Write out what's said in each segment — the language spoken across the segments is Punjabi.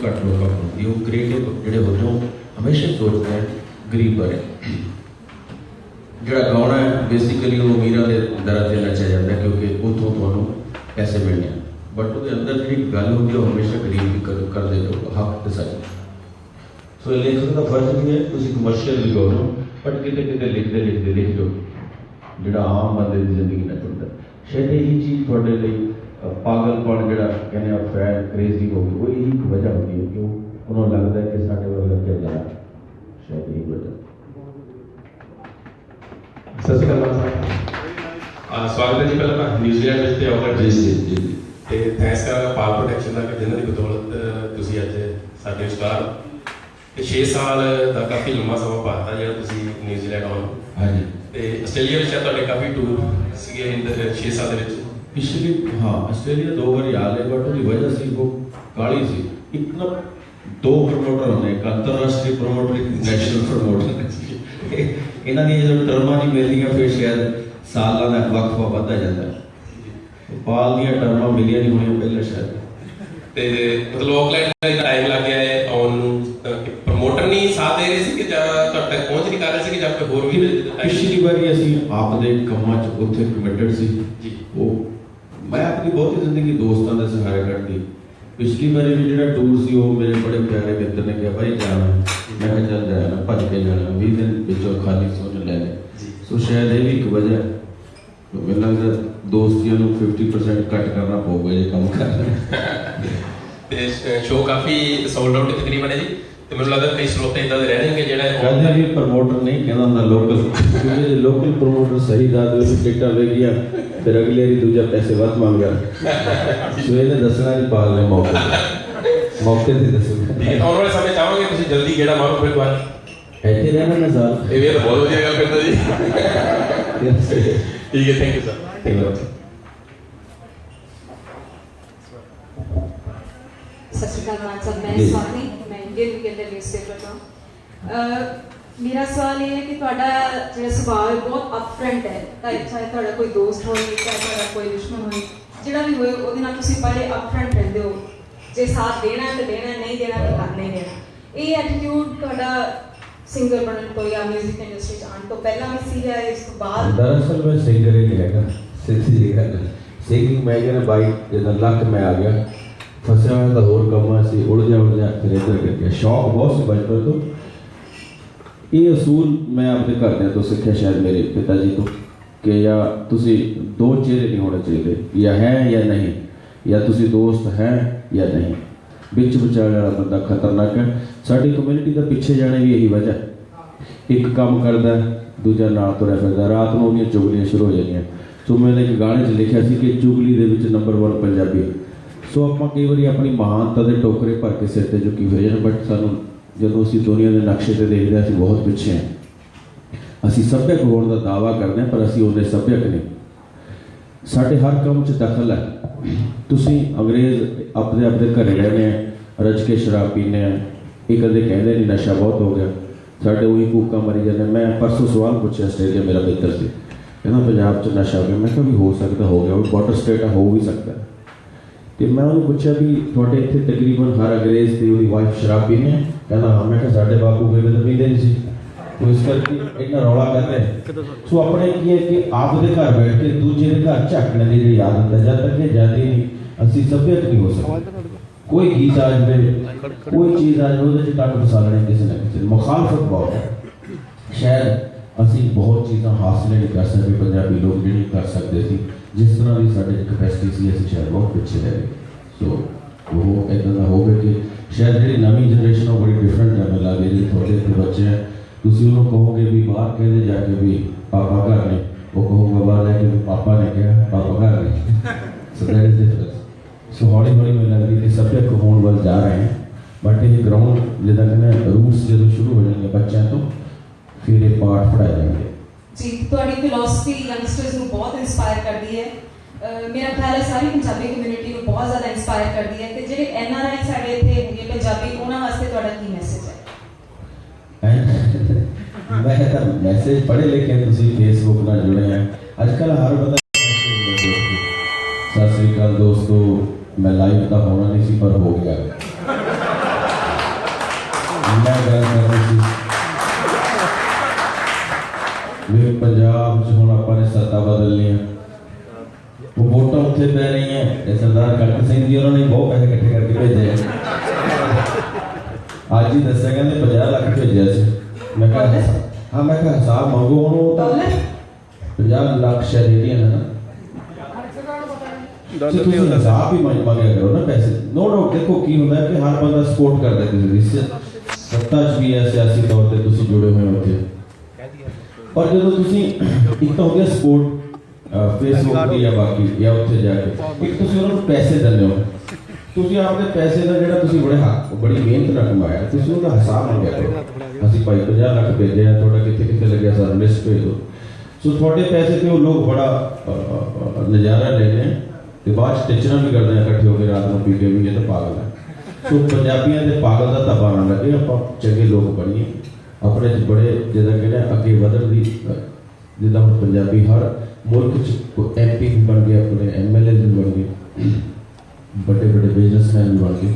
ਬਹੁਤ ਘੱਟ ਲੋਕਾਂ ਕੋਲ ਹੁੰਦੀ ਉਹ ਕ੍ਰੀਏਟਿਵ ਜਿਹੜੇ ਹੁੰਦੇ ਉਹ ਹਮੇਸ਼ਾ ਸੋਚਦੇ ਆ, ਗਰੀਬ ਬਾਰੇ। ਜਿਹੜਾ ਗਾਉਣਾ ਹੈ ਬੇਸਿਕਲੀ ਉਹ ਅਮੀਰਾਂ ਦੇ ਦਰਾਂ ਤੇ ਨੱਚਿਆ ਜਾਂਦਾ, ਕਿਉਂਕਿ ਉੱਥੋਂ ਤੁਹਾਨੂੰ ਪੈਸੇ ਮਿਲਣੇ ਆ। ਬਟ ਉਹਦੇ ਅੰਦਰ ਜਿਹੜੀ ਗੱਲ ਹੁੰਦੀ ਉਹ ਹਮੇਸ਼ਾ ਗਰੀਬ ਦੀ ਕਰ, ਕਰਦੇ ਜੋ ਹੱਕ ਤੇ ਸੱਚ ਸੋ ਲੇਖਕ ਦਾ ਫਰਜ਼ ਨਹੀਂ ਹੈ, ਤੁਸੀਂ ਕਮਰਸ਼ੀਅਲ ਲਿਖੋ ਨਾ ਬਟ ਕਿਤੇ ਕਿਤੇ ਲਿਖਦੇ ਲਿਖਦੇ ਲਿਖ ਜੋ ਜਿਹੜਾ ਆਮ ਬੰਦੇ ਦੀ ਜ਼ਿੰਦਗੀ ਨਾਲ ਜੁੜਦਾ। ਸ਼ਾਇਦ ਇਹੀ ਚੀਜ਼ ਤੁਹਾਡੇ ਲਈ ਪਾਗਲਪਣ ਜਿਹੜਾ ਕਹਿੰਦੇ ਆ ਫੈਨ ਕ੍ਰੇਜ਼ੀ ਹੋ ਗਈ, ਉਹ ਇਹੀ ਇੱਕ ਵਜ੍ਹਾ ਉਹ ਉਹਨੂੰ ਲੱਗਦਾ ਕਿ ਸਾਡੇ ਵਰਗਾ ਕਿਰਦਾਰ ਸ਼ਾਇਦ ਇਹੀ ਵਜ੍ਹਾ ਸਤਿ ਸ਼੍ਰੀ ਅਕਾਲ ਸਾਹਿਬ ਆ ਸਵਾਗਤ ਹੈ ਜੀ ਪਹਿਲਾਂ ਤਾਂ ਨਿਊਜ਼ੀਲੈਂਡ ਵਿੱਚ ਤੇ ਆਉਣਾ ਜੀ ਜੀ ਜੀ। ਤੇ ਥੈਂਕਸ ਕਰਾਂਗਾ ਪਾਲ ਪ੍ਰੋਟੈਕਸ਼ਨ ਦਾ ਕਿ ਜਿਨ੍ਹਾਂ ਦੀ ਬਦੌਲਤ ਅ, ਤੁਸੀਂ ਅੱਜ ਸਾਡੇ ਸਟਾਰ ਤੇ 6 ਸਾਲ ਦਾ ਕਾਫੀ ਲੰਮਾ ਸਮਾਂ ਪਾਤਾ ਜਿਹੜਾ ਤੁਸੀਂ ਨਿਊਜ਼ੀਲੈਂਡ ਆਉਣ। ਹਾਂਜੀ। ਤੇ ਆਸਟ੍ਰੇਲੀਆ ਵਿੱਚ ਸ਼ਾਇਦ ਤੁਹਾਡੇ ਕਾਫੀ ਟੂਰ ਸੀਗੇ 6 ਸਾਲ ਦੇ ਵਿੱਚ। ਪਿਛਲੀ ਹਾਂ ਆਸਟ੍ਰੇਲੀਆ ਦੋ ਵਾਰੀ ਆ ਲਏ ਬਟ ਉਹਦੀ ਵਜ੍ਹਾ ਸੀ ਉਹ ਕਾਲੀ ਸੀ। ਇੱਕ ਨਾ ਦੋ ਪ੍ਰਮੋਟਰ ਹੁੰਦੇ ਇੱਕ ਅੰਤਰਰਾਸ਼ਟਰੀ ਪ੍ਰਮੋਟਰ ਇੱਕ ਨੈਸ਼ਨਲ ਪ੍ਰਮੋਟਰ ਇਹਨਾਂ ਦੀਆਂ ਜਦੋਂ ਟਰਮਾਂ ਨਹੀਂ ਮਿਲਦੀਆਂ ਫਿਰ ਸ਼ਾਇਦ ਸਾਲਾਂ ਦਾ ਵਕਫਾ ਵੱਧਦਾ ਜਾਂਦਾ। ਪਾਲ ਦੀਆਂ ਟਰਮਾਂ ਮਿਲੀਆਂ ਨਹੀਂ ਹੋਣੀਆਂ ਪਹਿਲਾਂ ਸ਼ਾਇਦ। ਤੇ ਮਤਲਬ ਆਕਲੈਂਡ ਦਾ ਟਾਈਮ ਲੱਗ ਗਿਆ ਹੈ ਆਉਣ ਨੂੰ। ਪ੍ਰਮੋਟਰ ਨਹੀਂ ਸਾਥ ਦੇ ਰਹੇ ਸੀ ਕਿ ਤੁਹਾਡੇ ਤੱਕ ਪਹੁੰਚ ਨਹੀਂ ਕਰ ਰਹੇ ਸੀ ਕਿ ਜਾਂ ਕੋਈ ਹੋਰ ਵੀ ਪਿਛਲੀ ਵਾਰੀ ਅਸੀਂ ਆਪਦੇ ਕੰਮਾਂ 'ਚ ਉੱਥੇ ਕਮਿਟਡ ਸੀ। ਜੀ। ਉਹ ਮੈਂ ਆਪਣੀ ਬਹੁਤੀ ਜ਼ਿੰਦਗੀ ਦੋਸਤਾਂ ਦੇ ਸਹਾਰੇ ਕੱਢੀ ਪਿਛਲੀ ਵਾਰੀ ਵੀ ਜਿਹੜਾ ਟੂਰ ਸੀ ਉਹ ਮੇਰੇ ਬੜੇ ਪਿਆਰੇ ਮਿੱਤਰ ਨੇ ਕਿਹਾ ਭਾਈ ਜਾਣਾ। ਮੈਂ ਕਿਹਾ ਚੱਲ ਜਾਣਾ ਭੱਜ ਕੇ ਜਾਣਾ। 20 ਦਿਨ ਵਿੱਚੋਂ ਖਾਲੀ ਸੋਚ ਲੈ ਸੋ ਸ਼ਾਇਦ ਇਹ ਵੀ ਇੱਕ ਵਜ੍ਹਾ ਹੈ। ਮੈਨੂੰ ਲੱਗਦਾ ਦੋਸਤੀਆਂ ਨੂੰ 50% ਕੱਟ ਕਰਨਾ ਪਊਗਾ ਜੇ ਕੰਮ ਕਰਨਾ ਤੇ ਸ਼ੋਅ ਕਾਫੀ ਸੋਲਡ ਆਊਟ ਤਕਰੀਬਨ ਹੈ ਜੀ? ਤੇ ਮੈਨੂੰ ਲੱਗਦਾ ਕਈ ਸਰੋਤੇ ਇਦਾਂ ਦੇ ਰਹਿਣਗੇ ਜਿਹੜਾ ਕਹਿੰਦੇ ਵੀ ਪ੍ਰਮੋਟਰ ਨਹੀਂ ਕਹਿੰਦਾ ਹੁੰਦਾ ਲੋਕਲ ਕਿਉਂਕਿ ਲੋਕਲ ਪ੍ਰਮੋਟਰ ਸਹੀ ਦੱਸ ਦੇ ਉਹਨੂੰ ਟਿਕਟਾਂ ਵੇਗੀਆਂ ਫਿਰ ਅਗਲੇ ਵਾਰੀ ਦੂਜਾ ਪੈਸੇ ਵੱਧ ਮੰਗਿਆ ਸੋ ਇਹਨੇ ਦੱਸਣਾ ਨਹੀਂ ਪਾਲ ਨੇ ਮੌਕੇ ਤੇ। ਮੌਕੇ ਤੇ ਦੱਸੂਗਾ ਆਉਣ ਵਾਲੇ ਸਮੇਂ ਚਾਹਾਂਗੇ ਤੁਸੀਂ ਜਲਦੀ ਗੇੜਾ ਮਾਰੋ ਫਿਰ ਦੁਬਾਰਾ ਇੱਥੇ ਰਹਿਣਾ ਨਾ ਸਾਲ ਇਹ ਵੀ ਤਾਂ ਬਹੁਤ ਵਧੀਆ ਗੱਲ ਕਰਦਾ ਜੀ ਠੀਕ ਹੈ ਥੈਂਕ ਯੂ ਸਰ ਸਤਿ ਸ਼੍ਰੀ ਅਕਾਲ ਮਾਨ ਸਾਹਿਬ ਮੈਂ ਜੀ। ਸਵਾਤੀ ਮੈਂ ਇੰਡੀਅਨ ਵੀਕਐਂਡ ਦੇ ਨਿਊਜ਼ਪੇਪਰ ਤੋਂ ਅਹ ਮੇਰਾ ਸਵਾਲ ਇਹ ਹੈ ਕਿ ਤੁਹਾਡਾ ਜਿਹੜਾ ਸੁਭਾਅ ਹੈ ਬਹੁਤ ਅਪਫਰੰਟ ਹੈ। ਤਾਂ ਚਾਹੇ ਤੁਹਾਡਾ ਕੋਈ ਦੋਸਤ ਹੋਵੇ ਚਾਹੇ ਤੁਹਾਡਾ ਕੋਈ ਦੁਸ਼ਮਣ ਹੋਵੇ ਜਿਹੜਾ ਵੀ ਹੋਵੇ ਉਹਦੇ ਨਾਲ ਤੁਸੀਂ ਬੜੇ ਅਪਫਰੰਟ ਰਹਿੰਦੇ ਹੋ। ਜੇ ਸਾਥ ਦੇਣਾ ਹੈ ਤਾਂ ਦੇਣਾ ਨਹੀਂ ਦੇਣਾ ਤਾਂ ਨਹੀਂ ਦੇਣਾ ਇਹ ਐਟੀਟਿਊਡ ਤੁਹਾਡਾ ਸਿੰਗਰ ਬਣਨ ਤੋਂ ਜਾਂ 뮤직 ਇੰਡਸਟਰੀ ਚ ਆਉਣ ਤੋਂ ਪਹਿਲਾਂ ਵੀ ਸੀ ਜਾਂ ਇਸ ਤੋਂ ਬਾਅਦ? ਦਰਅਸਲ ਮੈਂ ਸਿੰਗਰ ਹੀ ਨਹੀਂ ਹੈਗਾ ਸਿੱਧੀ ਜੀ ਗੱਲ ਸਿੰਗਿੰਗ ਮੈਂ ਕਹਿੰਦਾ ਬਾਈ ਜਦੋਂ ਲੱਕ ਮੈਂ ਆ ਗਿਆ ਫਸਿਆ ਹੋਇਆ ਤਾਂ ਹੋਰ ਕੰਮਾਂ ਸੀ ਉਲਝਿਆ ਉਲਝਿਆ ਫਿਰ ਇੱਧਰ ਗਿਆ। ਸ਼ੌਕ ਬਹੁਤ ਸੀ ਬਚਪਨ ਤੋਂ। ਇਹ ਅਸੂਲ ਮੈਂ ਆਪਣੇ ਘਰਦਿਆਂ ਤੋਂ ਸਿੱਖਿਆ ਸ਼ਾਇਦ ਮੇਰੇ ਪਿਤਾ ਜੀ ਤੋਂ ਕਿ ਜਾਂ ਤੁਸੀਂ ਦੋ ਚਿਹਰੇ ਨਹੀਂ ਹੋਣੇ ਚਾਹੀਦੇ, ਜਾਂ ਹੈ ਜਾਂ ਨਹੀਂ, ਜਾਂ ਤੁਸੀਂ ਦੋਸਤ ਹੈ ਜਾਂ ਨਹੀਂ। ਵਿੱਚ ਵਿਚਾਲੇ ਵਾਲਾ ਬੰਦਾ ਖਤਰਨਾਕ ਹੈ। ਸਾਡੀ ਕਮਿਊਨਿਟੀ ਦਾ ਪਿੱਛੇ ਜਾਣੇ ਵੀ ਇਹੀ ਵਜ੍ਹਾ। ਇੱਕ ਕੰਮ ਕਰਦਾ, ਦੂਜਾ ਨਾਲ ਤੁਰਿਆ ਫਿਰਦਾ। ਰਾਤ ਨੂੰ ਉਹਦੀਆਂ ਚੁਗਲੀਆਂ ਸ਼ੁਰੂ ਹੋ ਜਾਂਦੀਆਂ। ਸੋ ਮੈਂ ਇੱਕ ਗਾਣੇ 'ਚ ਲਿਖਿਆ ਸੀ ਕਿ ਚੁਗਲੀ ਦੇ ਵਿੱਚ ਨੰਬਰ 1 ਪੰਜਾਬੀ ਸੋ ਆਪਾਂ ਕਈ ਵਾਰੀ ਆਪਣੀ ਮਹਾਨਤਾ ਦੇ ਟੋਕਰੇ ਭਰ ਕੇ ਸਿਰ ਤੇ ਚੁੱਕੀ ਹੋਏ ਜਾਂਦੇ ਬਟ ਸਾਨੂੰ ਜਦੋਂ ਅਸੀਂ ਦੁਨੀਆ ਦੇ ਨਕਸ਼ੇ ਤੇ ਦੇਖਦੇ ਹਾਂ, ਅਸੀਂ ਬਹੁਤ ਪਿੱਛੇ ਹਾਂ। ਅਸੀਂ ਸੱਭਿਅਕ ਹੋਣ ਦਾ ਦਾਅਵਾ ਕਰਦੇ ਹਾਂ, ਪਰ ਅਸੀਂ ਉਹਦੇ ਸੱਭਿਅਕ ਨਹੀਂ। ਸਾਡੇ ਹਰ ਕੰਮ 'ਚ ਦਖਲ ਹੈ। ਤੁਸੀਂ ਅੰਗਰੇਜ਼ ਆਪਣੇ ਆਪਣੇ ਘਰੇ ਰਹਿੰਦੇ ਆ, ਰਜ ਕੇ ਸ਼ਰਾਬ ਪੀਂਦੇ ਆ। ਇਹ ਕਦੇ ਕਹਿੰਦੇ ਨਹੀਂ, ਨਸ਼ਾ ਬਹੁਤ ਹੋ ਗਿਆ। ਸਾਡੇ ਉਹੀ ਕੂਕਾਂ ਮਰੀ ਜਾਂਦੇ। ਮੈਂ ਪਰਸੋਂ ਸਵਾਲ ਪੁੱਛਿਆ ਆਸਟ੍ਰੇਲੀਆ ਮੇਰਾ ਮਿੱਤਰ ਸੀ। ਕਹਿੰਦਾ, ਪੰਜਾਬ 'ਚ ਨਸ਼ਾ ਹੋ ਗਿਆ? ਮੈਂ ਕਿਹਾ, ਵੀ ਹੋ ਸਕਦਾ, ਹੋ ਗਿਆ। ਉਹ ਬਾਰਡਰ ਸਟੇਟ ਆ, ਹੋ ਵੀ ਸਕਦਾ। ਤੇ ਮੈਂ ਉਹਨੂੰ ਪੁੱਛਿਆ ਵੀ ਤੁਹਾਡੇ ਇੱਥੇ ਤਕਰੀਬਨ ਹਰ ਅੰਗਰੇਜ਼ ਦੀ ਉਹਦੀ ਵਾਈਫ ਸ਼ਰਾਬ ਪੀਂਦੇ ਕਹਿੰਦਾ ਹਾਂ, ਮੈਂ ਕਿਹਾ ਸਾਡੇ ਬਾਪੂ ਵੇਲੇ ਤਾਂ ਪੀਂਦੇ ਨਹੀਂ ਸੀ। ਉਹ ਇਸ ਕਰਕੇ ਇੰਨਾ ਰੌਲਾ ਕਰਦੇ ਸੋ ਆਪਣੇ ਕੀ ਹੈ ਕਿ ਆਪ ਦੇ ਘਰ ਬੈਠ ਕੇ ਦੂਜੇ ਦੇ ਘਰ ਝਾਕਣ ਦੀ ਜਿਹੜੀ ਆਦਤ ਹੈ ਜਦ ਤੱਕ ਇਹ ਜਾਂਦੀ ਨਹੀਂ, ਅਸੀਂ ਸਭਿਅਕ ਨਹੀਂ ਹੋ ਸਕਦੇ। ਕੋਈ ਗੀਤ ਆ ਜਾਵੇ, ਕੋਈ ਚੀਜ਼ ਆ ਜਾਵੇ, ਉਹਦੇ ਚ ਟੱਕ ਫਸਾਲਣੇ ਕਿਸੇ ਨਾ ਕਿਸੇ ਮੁਖਾਲਫਤ ਬਹੁਤ ਹੈ। ਸ਼ਾਇਦ ਅਸੀਂ ਬਹੁਤ ਚੀਜ਼ਾਂ ਹਾਸਲ ਨਹੀਂ ਕਰ ਸਕਦੇ, ਪੰਜਾਬੀ ਲੋਕ ਜਿਹੜੀ ਕਰ ਸਕਦੇ ਸੀ। ਜਿਸ ਤਰ੍ਹਾਂ ਦੀ ਸਾਡੇ ਕਪੈਸਿਟੀ ਸੀ, ਅਸੀਂ ਸ਼ਾਇਦ ਬਹੁਤ ਪਿੱਛੇ ਰਹਿ ਗਏ। ਸੋ ਉਹ ਇਦਾਂ ਦਾ ਹੋਵੇ ਕਿ ਸ਼ਾਇਦ ਜਿਹੜੀ ਨਵੀਂ ਜਨਰੇਸ਼ਨ ਉਹ ਬੜੀ ਡਿਫਰੈਂਟ ਹੈ ਮੈਨੂੰ ਲੱਗਦਾ ਜਿਹੜੀ ਤੁਹਾਡੇ ਇੱਥੇ ਬੱਚੇ ਹੈ ਤੁਸੀਂ ਉਹਨੂੰ ਕਹੋਗੇ ਵੀ ਬਾਹਰ ਕਹਿੰਦੇ ਜਾ ਕੇ ਵੀ ਪਾਪਾ ਘਰ ਨੇ, ਉਹ ਕਹੂਗਾ ਬਾਹਰ ਲੈ ਕੇ ਪਾਪਾ ਨੇ ਕਿਹਾ, ਪਾਪਾ ਘਰ ਨੇ। So that is difference so ਹੌਲੀ ਹੌਲੀ ਮੈਨੂੰ ਲੱਗਦੀ ਕਿ ਸਭਿਅਕ ਹੋਣ ਵੱਲ ਜਾ ਰਹੇ ਹਾਂ ਬਟ ਇਹ ਗਰਾਊਂਡ ਜਿੱਦਾਂ ਕਹਿੰਦੇ ਰੂਟਸ ਜਦੋਂ ਸ਼ੁਰੂ ਹੋ ਜਾਣਗੇ ਬੱਚਿਆਂ ਤੋਂ, ਫਿਰ ਇਹ ਪਾਠ ਪੜਾਏ ਜਾਣਗੇ। ਜੀ, ਤੁਹਾਡੀ ਫਿਲਾਸਫੀ ਯੰਗਸਟਰਸ ਨੂੰ ਬਹੁਤ ਇਨਸਪਾਇਰ ਕਰਦੀ ਹੈ। ਅਹ ਮੇਰਾ ਖਿਆਲ ਹੈ ਸਾਰੀ ਪੰਜਾਬੀ ਕਮਿਊਨਿਟੀ ਨੂੰ ਬਹੁਤ ਜ਼ਿਆਦਾ ਇਨਸਪਾਇਰ ਕਰਦੀ ਹੈ ਤੇ ਜਿਹੜੇ ਐਨ ਆਰ ਆਈ ਸਾਡੇ ਇੱਥੇ ਹੈਗੇ ਪੰਜਾਬੀ, ਉਹਨਾਂ ਵਾਸਤੇ ਤੁਹਾਡਾ ਕੀ ਮੈਸੇਜ ਹੈ? ਮੈਂ ਤਾਂ ਮੈਸੇਜ ਪੜ੍ਹੇ ਲਿਖੇ ਤੁਸੀਂ ਫੇਸਬੁੱਕ ਨਾਲ ਜੁੜੇ ਆ। ਅੱਜ ਕੱਲ ਹਰ ਬੰਦਾ ਸਤਿ ਸ੍ਰੀ ਅਕਾਲ ਦੋਸਤੋ, ਮੈਂ ਲਾਈਵ ਤਾਂ ਹੋਣਾ ਨਹੀਂ ਸੀ, ਪਰ ਹੋ ਗਿਆ। ਇਹ ਸਰਦਾਰ ਕੱਟ ਸਿੰਘ ਜੀ ਉਹਨਾਂ ਨੇ ਬਹੁਤ ਪੈਸੇ ਇਕੱਠੇ ਕਰਕੇ ਭੇਜੇ ਆ। ਅੱਜ ਹੀ ਦੱਸਿਆ ਕਹਿੰਦੇ 50 ਲੱਖ ਭੇਜਿਆ ਸੀ ਮੈਂ ਕਿਹਾ ਹਾਂ ਮੈਂ ਕਿਹਾ ਹਿਸਾਬ ਮੰਗੋ ਉਹਨੂੰ ਤਾਂ ਡਾਲਰ 50 ਲੱਖ ਸ਼ਾਇਦ ਇੰਡੀਅਨ ਹੈ ਨਾ ਡਾਲਰ ਜੇ ਨਹੀਂ ਤੁਸੀਂ ਹੁੰਦਾ ਹਿਸਾਬ ਵੀ ਮੰਗ ਮੰਗਿਆ ਕਰੋ ਨਾ ਪੈਸੇ ਨੋ ਡਾਊਟ ਦੇਖੋ ਕੀ ਹੁੰਦਾ ਹੈ ਕਿ ਹਰ ਬੰਦਾ ਸਪੋਰਟ ਕਰਦਾ ਕਿਸੇ ਦੀ ਸ- ਸੱਤਾ 'ਚ ਵੀ ਹੈ ਸਿਆਸੀ ਤੌਰ ਤੇ ਤੁਸੀਂ ਜੁੜੇ ਹੋਏ ਹੋ ਉੱਥੇ ਪਰ ਜਦੋਂ ਤੁਸੀਂ ਇੱਕ ਤਾਂ ਹੋ ਗਿਆ ਸਪੋਰਟ ਫੇਸਬੁੱਕ ਦੀ ਜਾਂ ਬਾਕੀ ਜਾਂ ਉੱਥੇ ਜਾ ਕੇ। ਇੱਕ ਤੁਸੀਂ ਉਹਨਾਂ ਨੂੰ ਪੈਸੇ ਦਿੰਦੇ ਹੋ। ਤੁਸੀਂ ਆਪਣੇ ਪੈਸੇ ਦਾ ਜਿਹੜਾ ਤੁਸੀਂ ਬੜੇ ਹੱਕ ਬੜੀ ਮਿਹਨਤ ਨਾਲ ਕਮਾਇਆ। ਤੁਸੀਂ ਉਹਦਾ ਹਿਸਾਬ ਮੰਗਿਆ ਕਰੋ ਅਸੀਂ ਭਾਈ 50 ਲੱਖ ਭੇਜਿਆ ਤੁਹਾਡਾ ਕਿੱਥੇ ਕਿੱਥੇ ਲੱਗਿਆ ਸਰ ਲਿਸਟ ਭੇਜ ਦਿਓ। ਸੋ ਤੁਹਾਡੇ ਪੈਸੇ ਤੇ ਉਹ ਲੋਕ ਬੜਾ ਨਜ਼ਾਰਾ ਆ। ਤੇ ਬਾਅਦ ਟੀਚਰਾਂ ਵੀ ਕਰਦੇ ਆ ਇਕੱਠੇ ਹੋ ਕੇ ਰਾਤ ਨੂੰ ਪੀ ਕੇ ਵੀ ਇਹ ਤਾਂ ਪਾਗਲ ਹੈ ਸੋ ਪੰਜਾਬੀਆਂ ਦੇ ਪਾਗਲ ਦਾ ਤਬਾ ਨਾ ਲੱਗੇ ਆਪਾਂ ਚੰਗੇ ਲੋਕ ਬਣੀਏ। ਆਪਣੇ ਚ ਬੜੇ ਜਿਹਦਾ ਕਹਿੰਦੇ ਆ, ਅੱਗੇ ਵਧਣ ਦੀ ਜਿੱਦਾਂ ਹੁਣ ਪੰਜਾਬੀ ਹਰ ਮੁਲਕ ਚ ਐਮਪੀ ਵੀ ਬਣ ਗਏ ਆਪਣੇ ਐਮਐਲਏ ਵੀ ਬਣ ਗਏ ਵੱਡੇ ਵੱਡੇ ਬਿਜ਼ਨਸਮੈਨ ਵੀ ਬਣ ਗਏ।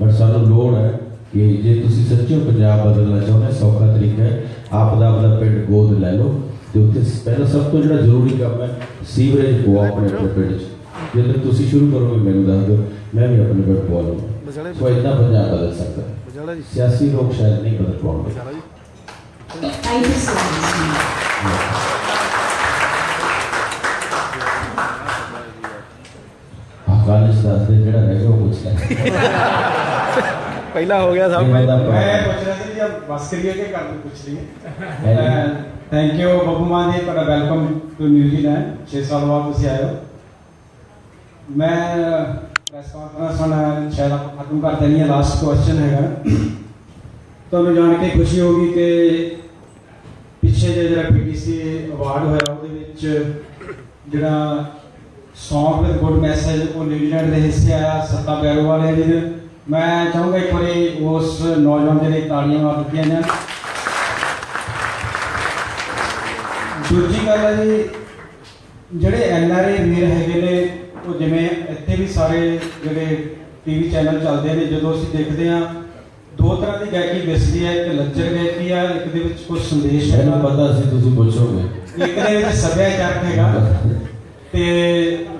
ਬਟ ਸਾਨੂੰ ਲੋੜ ਹੈ ਕਿ ਜੇ ਤੁਸੀਂ ਸੱਚੀ ਪੰਜਾਬ ਬਦਲਣਾ ਚਾਹੁੰਦੇ ਹੋ, ਸੌਖਾ ਤਰੀਕਾ ਹੈ ਆਪ ਦਾ ਆਪਦਾ ਪਿੰਡ ਗੋਦ ਲੈ ਲਓ ਤੇ ਉੱਥੇ ਪਹਿਲਾਂ ਸਭ ਤੋਂ ਜਿਹੜਾ ਜ਼ਰੂਰੀ ਕੰਮ ਹੈ ਸੀਵਰੇਜ ਪਵਾਓ ਆਪਣੇ ਆਪਣੇ ਪਿੰਡ 'ਚ। ਜੇ ਤੁਸੀਂ ਸ਼ੁਰੂ ਕਰੋਗੇ ਮੈਨੂੰ ਦੱਸ ਦਿਓ ਮੈਂ ਵੀ ਆਪਣੇ ਪਿੰਡ ਪਵਾ ਬਸਾਲੇ ਸੋ ਇਦਾਂ ਪੰਜਾਬ ਬਦਲ ਸਕਦਾ ਸਿਆਸੀ ਲੋਕ ਸ਼ਾਇਦ ਨਹੀਂ ਬਦਲ ਪਾਉਣਗੇ ਬਸਾਲਾ ਉਹ ਪੁੱਛ ਲੈ ਪਹਿਲਾ ਹੋ ਪੁੱਛ ਰਿਹਾ ਸੀ ਕਿ ਬਸ ਕਰੀਏ ਕਿ ਕਰ ਪੁੱਛ ਲਈਏ ਥੈਂਕ ਯੂ ਬੱਬੂ ਮਾਨ ਜੀ, ਤੁਹਾਡਾ ਵੈਲਕਮ ਟੂ ਨਿਊਜ਼ੀਲੈਂਡ 6 ਸਾਲ ਬਾਅਦ ਤੁਸੀਂ ਆਏ ਹੋ। ਮੈਂ ਪ੍ਰੈਸ ਕਾਨਫਰੰਸ ਹੁਣ ਸ਼ਾਇਦ ਆਪਾਂ ਖਤਮ ਕਰ ਦੇਣੀ ਹੈ ਲਾਸਟ ਕੁਐਸਚਨ ਹੈਗਾ। ਤੁਹਾਨੂੰ ਜਾਣ ਕੇ ਖੁਸ਼ੀ ਹੋਗੀ ਕਿ ਪਿੱਛੇ ਜਿਹੇ ਜਿਹੜਾ ਪੀਟੀਸੀ ਅਵਾਰਡ ਹੋਇਆ, ਉਹਦੇ ਵਿੱਚ ਜਿਹੜਾ ਸੌਂਗ ਵਿਦ ਗੁੱਡ ਮੈਸੇਜ ਉਹ ਨਿਊਜ਼ੀਲੈਂਡ ਦੇ ਹਿੱਸੇ ਆਇਆ ਸੱਤਾ ਬੈਰੋ ਵਾਲੇ ਜੀ। ਮੈਂ ਚਾਹੂੰਗਾ ਇੱਕ ਵਾਰੀ ਉਸ ਨੌਜਵਾਨ ਦੇ ਲਈ ਤਾੜੀਆਂ ਮਾਰ ਦਿੱਤੀਆਂ ਜਾਣ ਦੂਜੀ ਗੱਲ ਹੈ ਜੀ ਜਿਹੜੇ ਐਨ ਆਰ ਆਈ ਵੀਰ ਹੈਗੇ ਨੇ ਉਹ ਜਿਵੇਂ ਇੱਥੇ ਵੀ ਸਾਰੇ ਜਿਹੜੇ ਟੀਵੀ ਚੈਨਲ ਚੱਲਦੇ ਨੇ ਜਦੋਂ ਅਸੀਂ ਦੇਖਦੇ ਹਾਂ ਦੋ ਤਰ੍ਹਾਂ ਦੀ ਗਾਇਕੀ ਦਿਸਦੀ ਹੈ ਇੱਕ ਲੱਚਰ ਗਾਇਕੀ ਆ ਇੱਕ ਦੇ ਵਿੱਚ ਕੁਝ ਸੰਦੇਸ਼ ਮੈਨੂੰ ਹੈਗਾ ਪਤਾ ਸੀ ਤੁਸੀਂ ਪੁੱਛੋਗੇ। ਇੱਕ ਦੇ ਵਿੱਚ ਸੱਭਿਆਚਾਰਕ ਹੈਗਾ। ਤੇ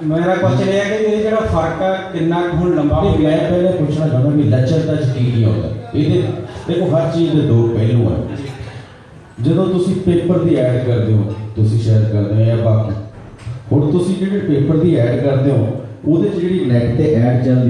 ਮੇਰਾ ਕੁਐਸਚਨ ਇਹ ਹੈ ਕਿ ਇਹ ਜਿਹੜਾ ਫ਼ਰਕ ਆ ਕਿੰਨਾ ਹੁਣ ਲੰਬਾ ਹੋ ਗਿਆ? ਪਹਿਲੇ ਪੁੱਛਣਾ ਚਾਹੁੰਦਾ ਕਿ ਲੱਚਰਤਾ ਚ ਕੀ ਕੀ ਹੁੰਦਾ? ਇਹਦੇ ਦੇਖੋ ਹਰ ਚੀਜ਼ ਦੇ ਦੋ ਪਹਿਲੂ ਹਨ ਜਦੋਂ ਤੁਸੀਂ ਪੇਪਰ ਦੀ ਐਡ ਕਰਦੇ ਹੋ ਤੁਸੀਂ ਸ਼ੇਅਰ ਕਰਦੇ ਹੋ ਜਾਂ ਬਾਕੀ। ਹੁਣ ਤੁਸੀਂ ਜਿਹੜੇ ਪੇਪਰ ਦੀ ਐਡ ਕਰਦੇ ਹੋ ਉਹਦੇ ਚ ਜਿਹੜੀ ਨੈਟ ਤੇ ਐਡ ਚੱਲਦੀ